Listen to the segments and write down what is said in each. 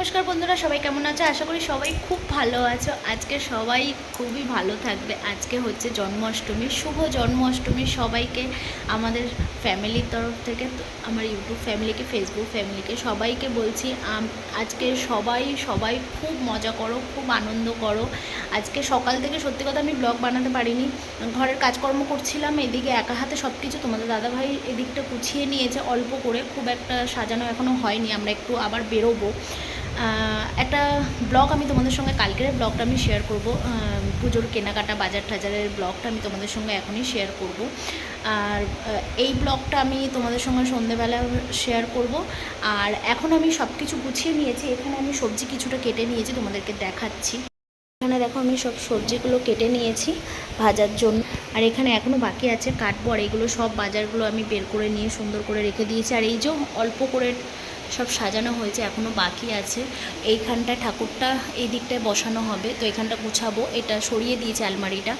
নমস্কার বন্ধুরা, সবাই কেমন আছো? আশা করি সবাই খুব ভালো আছো। আজকে সবাই খুবই ভালো থাকবে। আজকে হচ্ছে জন্মাষ্টমী, শুভ জন্মাষ্টমী সবাইকে আমাদের ফ্যামিলির তরফ থেকে আমার ইউটিউব ফ্যামিলিকে, ফেসবুক ফ্যামিলিকে সবাইকে বলছি আজকে সবাই সবাই খুব মজা করো, খুব আনন্দ করো। আজকে সকাল থেকে সত্যি কথা আমি ব্লগ বানাতে পারিনি। ঘরের কাজকর্ম করছিলাম, এদিকে একা হাতে সব কিছু তোমাদের দাদাভাই এদিকটা গুছিয়ে নিয়েছে অল্প করে, খুব একটা সাজানো এখনও হয়নি, আমরা একটু আবার বেরোবো। একটা ব্লগ আমি তোমাদের সঙ্গে, কালকের ব্লগটা আমি শেয়ার করব। পুজোর কেনাকাটা, বাজার টাজারের ব্লগটা আমি তোমাদের সঙ্গে এখনই শেয়ার করব। আর এই ব্লগটা আমি তোমাদের সঙ্গে সন্ধেবেলা শেয়ার করব। আর এখন আমি সব কিছু গুছিয়ে নিয়েছি। এখানে আমি সবজি কিছুটা কেটে নিয়েছি, তোমাদেরকে দেখাচ্ছি। এখানে দেখো, আমি সব সবজিগুলো কেটে নিয়েছি ভাজার জন্য। আর এখানে এখনও বাকি আছে কাটবো এগুলো সব বাজারগুলো আমি বের করে নিয়ে সুন্দর করে রেখে দিয়েছি। আর এই যে অল্প করে সব সাজানো হয়েছে এখনও বাকি আছে। এইখানটায় ঠাকুরটা এই দিকটায় বসানো হবে, তো এখানটা গুছাবো। এটা সরিয়ে দিয়েছে আলমারিটা।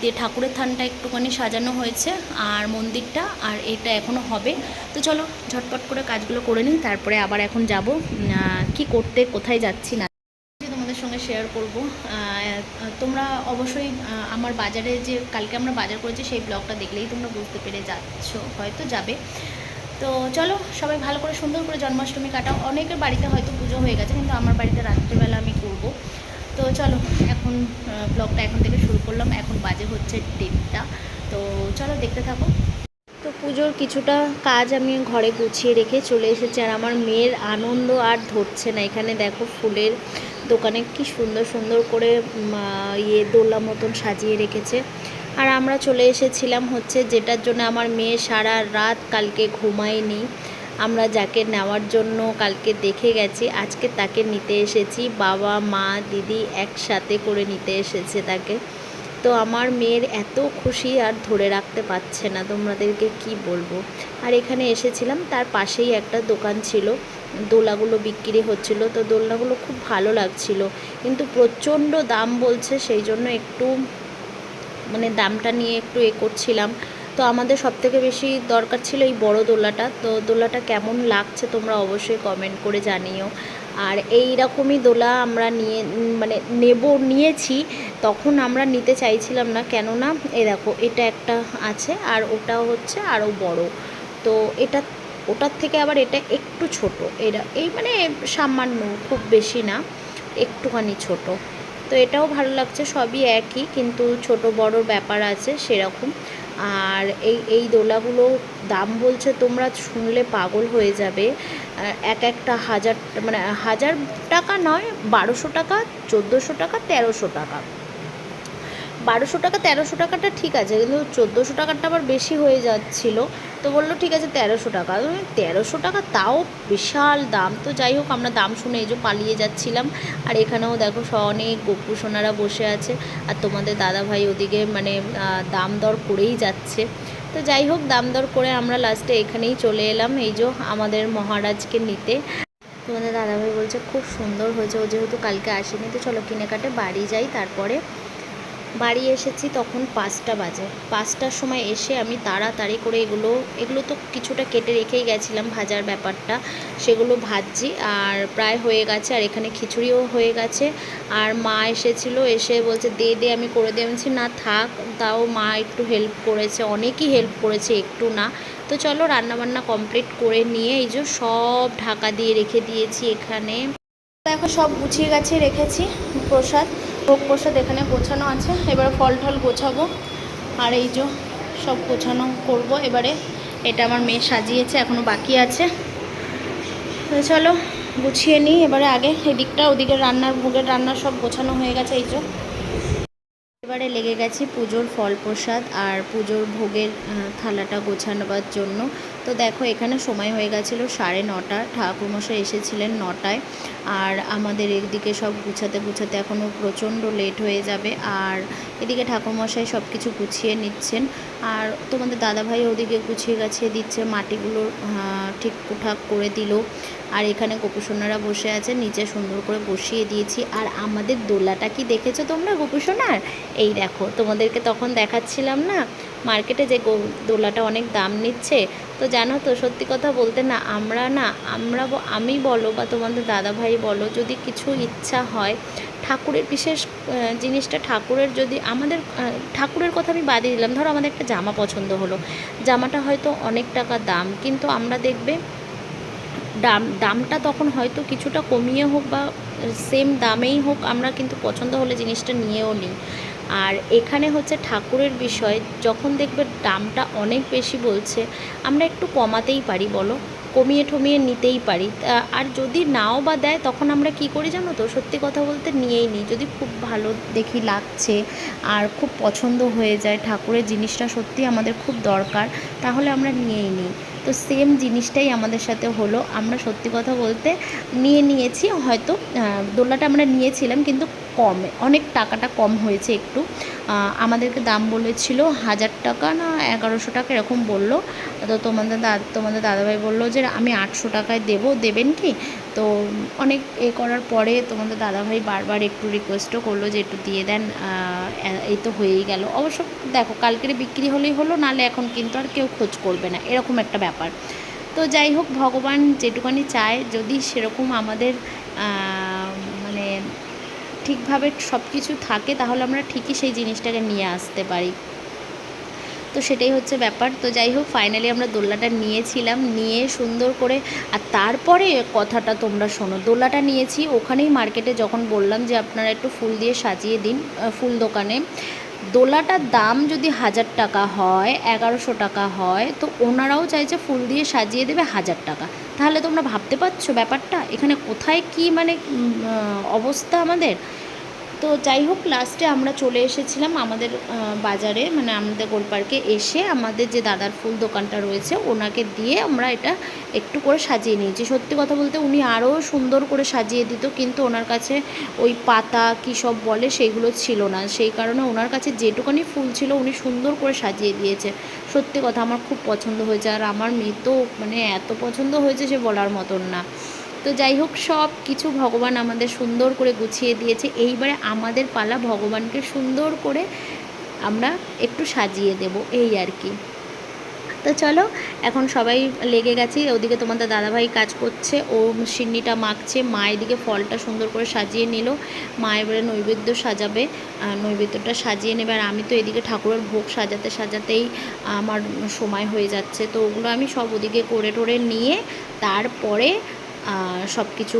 দিয়ে ঠাকুরের থানটা একটুখানি সাজানো হয়েছে, আর মন্দিরটা, আর এটা এখনও হবে। তো চলো, ঝটপট করে কাজগুলো করে নিই, তারপরে আবার এখন যাব কি করতে, কোথায় যাচ্ছি না। তোমাদের সঙ্গে শেয়ার করব। তোমরা অবশ্যই আমার বাজারে যে, কালকে আমরা বাজার করেছি, সেই ব্লগটা দেখলেই তোমরা বুঝতে পেরে যাচ্ছ, হয়তো যাবে। তো চলো, সবাই ভালো করে সুন্দর করে জন্মাষ্টমী কাটাও। অনেকের বাড়িতে হয়তো পুজো হয়ে গেছে, কিন্তু আমার বাড়িতে রাত্রিবেলা আমি করব। তো চলো, এখন ব্লগটা এখন থেকে শুরু করলাম। এখন বাজে হচ্ছে ডেটটা তো চলো, দেখতে থাকো। তো পুজোর কিছুটা কাজ আমি ঘরে গুছিয়ে রেখে চলে এসেছি, আর আমার মেয়ের আনন্দ আর ধরছে না। এখানে দেখো ফুলের দোকানে কি সুন্দর সুন্দর করে ইয়ে দোলা মতন সাজিয়ে রেখেছে। আর আমরা চলে এসেছিলাম হচ্ছে যেটার জন্য আমার মেয়ে সারা রাত কালকে ঘুমায়নি। আমরা যাকে নেওয়ার জন্য কালকে দেখে গেছি, আজকে তাকে নিতে এসেছি। বাবা, মা, দিদি একসাথে করে নিতে এসেছে তাকে। তো আমার মেয়ের এত খুশি আর ধরে রাখতে পারছে না, তোমাদেরকে কি বলব? আর এখানে এসেছিলাম, তার পাশেই একটা দোকান ছিল। দোলাগুলো বিক্রি হচ্ছিল, তো দোলনাগুলো খুব ভালো লাগছিল। কিন্তু প্রচণ্ড দাম বলছে, সেই জন্য একটু মানে দামটা নিয়ে একটু এ করছিলাম। তো আমাদের সব থেকে বেশি দরকার ছিল এই বড় দোলাটা। তো দোলাটা কেমন লাগছে তোমরা অবশ্যই কমেন্ট করে জানিও। আর এই রকমই দোলা আমরা নিয়ে মানে নেব, নিয়েছি। তখন আমরা নিতে চাইছিলাম না। কেননা, এ দেখো, এটা একটা আছে আর ওটা হচ্ছে আরও বড়। তো এটা, ওটার থেকে আবার এটা একটু ছোট। এরা, এই মানে সামান্য, খুব বেশি না। একটুখানি ছোট। তো এটাও ভালো লাগছে, সবই একই, কিন্তু ছোট বড় ব্যাপার আছে সেরকম। আর এই এই দোলাগুলো দাম বলছে তোমরা শুনলে পাগল হয়ে যাবে। এক একটা হাজার মানে হাজার টাকা নয়, বারোশো টাকা, চোদ্দোশো টাকা, তেরোশো টাকা। বারোশো টাকা, তেরোশো টাকাটা ঠিক আছে। কিন্তু চোদ্দোশো টাকাটা আবার বেশি হয়ে যাচ্ছিল। তো বলল, ঠিক আছে, তেরোশো টাকা। তেরোশো টাকা? তাও বিশাল দাম। তো যাই হোক, আমরা দাম শুনে এই যে পালিয়ে যাচ্ছিলাম। আর এখানেও দেখো, অনেক গপু সোনারা বসে আছে। আর তোমাদের দাদা ভাই ওদিকে মানে দাম দর করেই যাচ্ছে। তো যাই হোক, দাম দর করে আমরা লাস্টে এখানেই চলে এলাম। এই যে আমাদের মহারাজকে নিতে। তোমাদের দাদাভাই বলছে, খুব সুন্দর হয়েছে। ও যেহেতু কালকে আসেনি, তো চলো কিনে কাটে বাড়ি যাই, তারপরে বাড়ি এসেছি তখন পাঁচটা বাজে। পাঁচটার সময় এসে আমি তাড়াতাড়ি করে এগুলো এগুলো তো কিছুটা কেটে রেখেই গেছিলাম ভাজার ব্যাপারটা। সেগুলো ভাজছি আর প্রায় হয়ে গেছে আর এখানে খিচুড়িও হয়ে গেছে। আর মা এসেছিল এসে বলছে দে দে আমি করে দিয়ে আমি বলছি, না থাক তাও মা একটু হেল্প করেছে। অনেকই হেল্প করেছে একটু না। তো চলো রান্নাবান্না কমপ্লিট করে নিয়ে এই যে সব ঢাকা দিয়ে রেখে দিয়েছি এখানে। দেখো সব গুছিয়ে গাছিয়ে রেখেছি প্রসাদ। ভোগ প্রসাদ এখানে গোছানো আছে। এবার ফল টল গোছাবো। আর এই যে সব গোছানো করব। এবারে এটা আমার মেয়ে সাজিয়েছে এখনও বাকি আছে। চলো, গুছিয়ে নিই। এবারে আগে এদিকটা, ওদিকে রান্নার ভোগের রান্না সব গোছানো হয়ে গেছে, এই যে। এবারে লেগে গেছি পুজোর ফল প্রসাদ আর পুজোর ভোগের থালাটা গোছানোবার জন্য। তো দেখো এখানে সময় হয়ে গেছিল সাড়ে নটা। ঠাকুরমশাই এসেছিলেন নটায়। আর আমাদের এদিকে সব গুছাতে গুছাতে এখনও প্রচণ্ড লেট হয়ে যাবে। আর এদিকে ঠাকুরমশাই সব কিছু গুছিয়ে নিচ্ছেন। আর তোমাদের দাদাভাই ওদিকে গুছিয়ে গাছিয়ে দিচ্ছে মাটিগুলো আহ, ঠিকঠাক করে দিল। আর এখানে গোপুসোনারা বসে আছে নিচে সুন্দর করে বসিয়ে দিয়েছি। আর আমাদের দোলাটা কি দেখেছ তোমরা গোপুসোনার? এই দেখো তোমাদেরকে তখন দেখাচ্ছিলাম না? মার্কেটে যে দোলাটা অনেক দাম নিচ্ছে, তো জানো তো, সত্যি কথা বলতে না, আমরা না, আমরা আমি বলো বা তোমাদের দাদা ভাই বলো, যদি কিছু ইচ্ছা হয়, ঠাকুরের বিশেষ জিনিসটা ঠাকুরের যদি আমাদের ঠাকুরের কথা আমি বাদই দিলাম, ধরো আমাদের একটা জামা পছন্দ হলো, জামাটা হয়তো অনেক টাকা দাম, কিন্তু আমরা দেখবে দাম, দামটা তখন হয়তো কিছুটা কমিয়ে হোক বা সেম দামেই হোক, আমরা কিন্তু পছন্দ হলে জিনিসটা নিয়েও নিই। আর এখানে হচ্ছে ঠাকুরের বিষয়, যখন দেখবে দামটা অনেক বেশি বলছে, আমরা একটু কমাতেই পারি বলো? কমিয়ে ঠমিয়ে নিতেই পারি। আর যদি নাও বা দেয়, তখন আমরা কি করি জানো তো? সত্যি কথা বলতে নিয়েই নিই। যদি খুব ভালো দেখি লাগছে আর খুব পছন্দ হয়ে যায় ঠাকুরের জিনিসটা সত্যি আমাদের খুব দরকার, তাহলে আমরা নিয়েই নিই। তো সেম জিনিসটাই আমাদের সাথে হলো। আমরা সত্যি কথা বলতে নিয়ে নিয়েছি, হয়তো দোলাটা আমরা নিয়েছিলাম কিন্তু কমে, অনেক টাকাটা কম হয়েছে একটু। আমাদেরকে দাম বলেছিল হাজার টাকা না এগারোশো টাকা এরকম বলল। তো তোমাদের দা, তোমাদের দাদাভাই বলল যে, আমি আটশো টাকায় দেবো, দেবেন কি? তো অনেক এ করার পরে তোমাদের দাদাভাই বারবার একটু রিকোয়েস্টও করল যে, একটু দিয়ে দেন। এই তো হয়েই গেল। অবশ্য দেখো, কালকের বিক্রি হলেই হলো, নাহলে এখন কিন্তু আর কেউ খোঁজ করবে না, এরকম একটা ব্যাপার। তো যাই হোক, ভগবান যেটুকানি চায়, যদি সেরকম আমাদের মানে ঠিকভাবে সব কিছু থাকে, তাহলে আমরা ঠিকই সেই জিনিসটাকে নিয়ে আসতে পারি। তো সেটাই হচ্ছে ব্যাপার। তো যাই হোক ফাইনালি আমরা দোলনাটা নিয়েছিলাম। নিয়ে সুন্দর করে, আর তারপরে কথাটা তোমরা শোনো। দোলাটা নিয়েছি, ওখানেই মার্কেটে যখন বললাম যে আপনারা একটু ফুল দিয়ে সাজিয়ে দিন ফুল দোকানে। দোলাটার দাম যদি হাজার টাকা হয়, এগারোশো টাকা হয়, তো ওনারাও চাইছে ফুল দিয়ে সাজিয়ে দেবে হাজার টাকা। তাহলে তোমরা ভাবতে পারছ ব্যাপারটা? এখানে কোথায় কি মানে অবস্থা আমাদের? তো যাই হোক লাস্টে আমরা চলে এসেছিলাম আমাদের বাজারে মানে আমাদের গোলপার্কে এসে আমাদের যে দাদার ফুল দোকানটা রয়েছে, ওনাকে দিয়ে আমরা এটা একটু করে সাজিয়ে নিয়েছি। সত্যি কথা বলতে উনি আরও সুন্দর করে সাজিয়ে দিত, কিন্তু ওনার কাছে ওই পাতা কী সব বলে সেইগুলো ছিল না। সেই কারণে ওনার কাছে যেটুকানি ফুল ছিল উনি সুন্দর করে সাজিয়ে দিয়েছে। সত্যি কথা, আমার খুব পছন্দ হয়েছে। আর আমার মেয়ে তো মানে এত পছন্দ হয়েছে সে বলার মতন না। তো যাই হোক, সব কিছু ভগবান আমাদের সুন্দর করে গুছিয়ে দিয়েছে। এইবারে আমাদের পালা ভগবানকে সুন্দর করে আমরা একটু সাজিয়ে দেব, এই আর কি। তো চলো, এখন সবাই লেগে গেছি, ওদিকে তোমাদের দাদাভাই কাজ করছে, ও সিন্নিটা মাখছে, মা এদিকে ফলটা সুন্দর করে সাজিয়ে নিল, মা এবারে নৈবেদ্য সাজাবে নৈবেদ্যটা সাজিয়ে নেবে, আর আমি তো এদিকে ঠাকুরের ভোগ সাজাতে সাজাতেই আমার সময় হয়ে যাচ্ছে, তো ওগুলো আমি সব ওদিকে করে টোরে নিয়ে তারপরে সব কিছু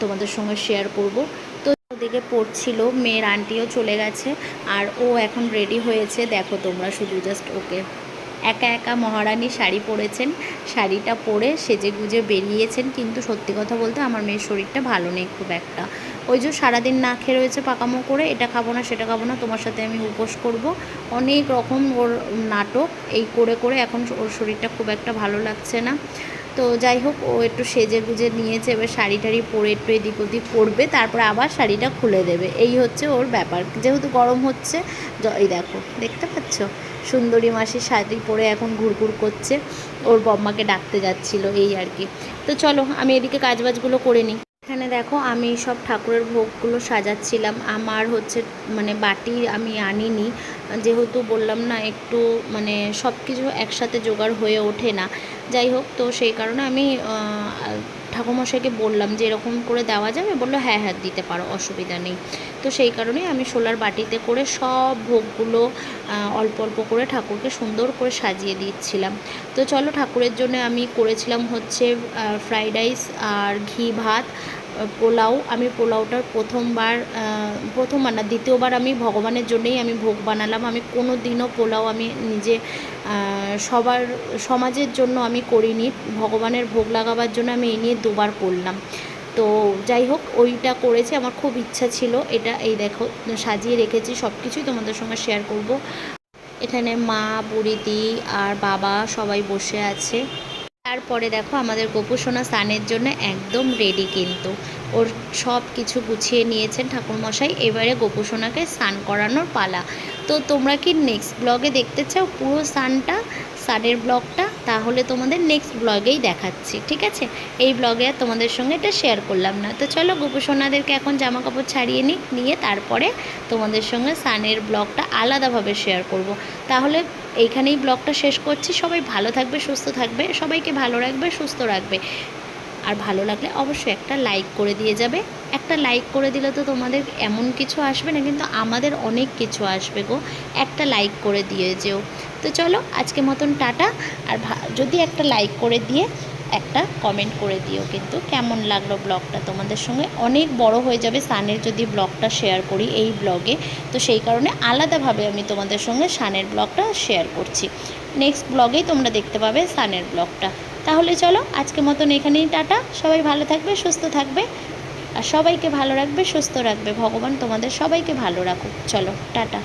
তোমাদের সঙ্গে শেয়ার করব। তো ওদিকে পড়ছিল, মেয়ের আন্টিও চলে গেছে, আর ও এখন রেডি হয়েছে। দেখো তোমরা শুধু জাস্ট ওকে। একা একা মহারানী শাড়ি পরেছেন, শাড়িটা পরে সেজে গুজে বেরিয়েছেন, কিন্তু সত্যি কথা বলতে আমার মেয়ের শরীরটা ভালো নেই খুব একটা। ওই যে সারাদিন না খেয়ে রয়েছে পাকামো করে, এটা খাব না, সেটা খাব না, তোমার সাথে আমি উপোস করব। অনেক রকম ওর নাটক, এই করে করে এখন ওর শরীরটা খুব একটা ভালো লাগছে না। তো যাই হোক, ও একটু সেজে গুজে নিয়েছে, এবার শাড়ি টাড়ি পরে একটু এদিক ওদিক পরবে, তারপর আবার শাড়িটা খুলে দেবে। এই হচ্ছে ওর ব্যাপার। যেহেতু গরম হচ্ছে এই দেখো, দেখতে পাচ্ছ? সুন্দরী মাসির শাড়ি পরে এখন ঘুরঘুর করছে। ওর বম্মাকে ডাকতে যাচ্ছিল, এই আর কি। তো চলো, আমি এদিকে কাজবাজগুলো করে নিই। এখানে দেখো আমি সব ঠাকুরের ভোগগুলো সাজাচ্ছিলাম। আমার হচ্ছে মানে বাটি আমি আনিনি। যেহেতু বললাম না, একটু মানে সব কিছু একসাথে জোগাড় হয়ে ওঠে না। যাই হোক, তো সেই কারণে আমি ঠাকুরমশাইকে বললাম যে এরকম করে দেওয়া যাবে? বলল হ্যাঁ হ্যাঁ দিতে পারো, অসুবিধা নেই। তো সেই কারণেই আমি সোলার বাটিতে করে সব ভোগগুলো অল্প অল্প করে ঠাকুরকে সুন্দর করে সাজিয়ে দিচ্ছিলাম। তো চলো ঠাকুরের জন্য আমি করেছিলাম হচ্ছে ফ্রাইড রাইস আর ঘি ভাত। পোলাও, আমি পোলাওটার প্রথমবার প্রথমবার না দ্বিতীয়বার আমি ভগবানের জন্যেই আমি ভোগ বানালাম। আমি কোনো দিনও পোলাও আমি নিজে সবার, সমাজের জন্য আমি করিনি। ভগবানের ভোগ লাগাবার জন্য আমি এই নিয়ে দুবার করলাম। তো যাই হোক, ওইটা করেছি, আমার খুব ইচ্ছা ছিল। এটা এই দেখো, সাজিয়ে রেখেছি সব কিছুই তোমাদের সঙ্গে শেয়ার করব। এখানে মা, বুড়িদি আর বাবা সবাই বসে আছে। তারপরে দেখো আমাদের গোপুসোনা স্নানের জন্য একদম রেডি কিন্তু। ওর সব কিছু গুছিয়ে নিয়েছেন ঠাকুরমশাই। এবারে গোপুসোনাকে স্নান করানোর পালা। তো তোমরা কি নেক্সট ব্লগে দেখতে চাও পুরো স্নানটা? স্নানের ব্লগটা তাহলে তোমাদের নেক্সট ব্লগেই দেখাচ্ছি, ঠিক আছে? এই ব্লগে আর তোমাদের সঙ্গে এটা শেয়ার করলাম না। তো চলো গোপুসোনাদেরকে এখন জামা কাপড় ছাড়িয়ে নিই, নিয়ে তারপরে তোমাদের সঙ্গে সানের ব্লগটা আলাদাভাবে শেয়ার করব। তাহলে এইখানেই ব্লগটা শেষ করছি। সবাই ভালো থাকবে, সুস্থ থাকবে, সবাইকে ভালো রাখবে, সুস্থ রাখবে। আর ভালো লাগলে অবশ্যই একটা লাইক করে দিয়ে যাবে। একটা লাইক করে দিলে তো তোমাদের এমন কিছু আসবে না, কিন্তু আমাদের অনেক কিছু আসবে গো। একটা লাইক করে দিয়ে যেও। তো চলো, আজকে মতন টাটা। আর যদি একটা লাইক করে দিয়ে একটা কমেন্ট করে দিও কিন্তু। কেমন লাগল ব্লগটা তোমাদের সঙ্গে? অনেক বড় হয়ে যাবে সানের যদি ব্লগটা শেয়ার করি এই ব্লগে তো সেই কারণে আলাদাভাবে আমি তোমাদের সঙ্গে সানের ব্লগটা শেয়ার করছি। নেক্সট ব্লগেই তোমরা দেখতে পাবে সানের ব্লগটা তাহলে চলো আজকে মতন এখানেই টাটা। সবাই ভালো থাকবে, সুস্থ থাকবে। আর সবাইকে ভালো রাখবে, সুস্থ রাখবে। ভগবান তোমাদের সবাইকে ভালো রাখুক। চলো, টাটা।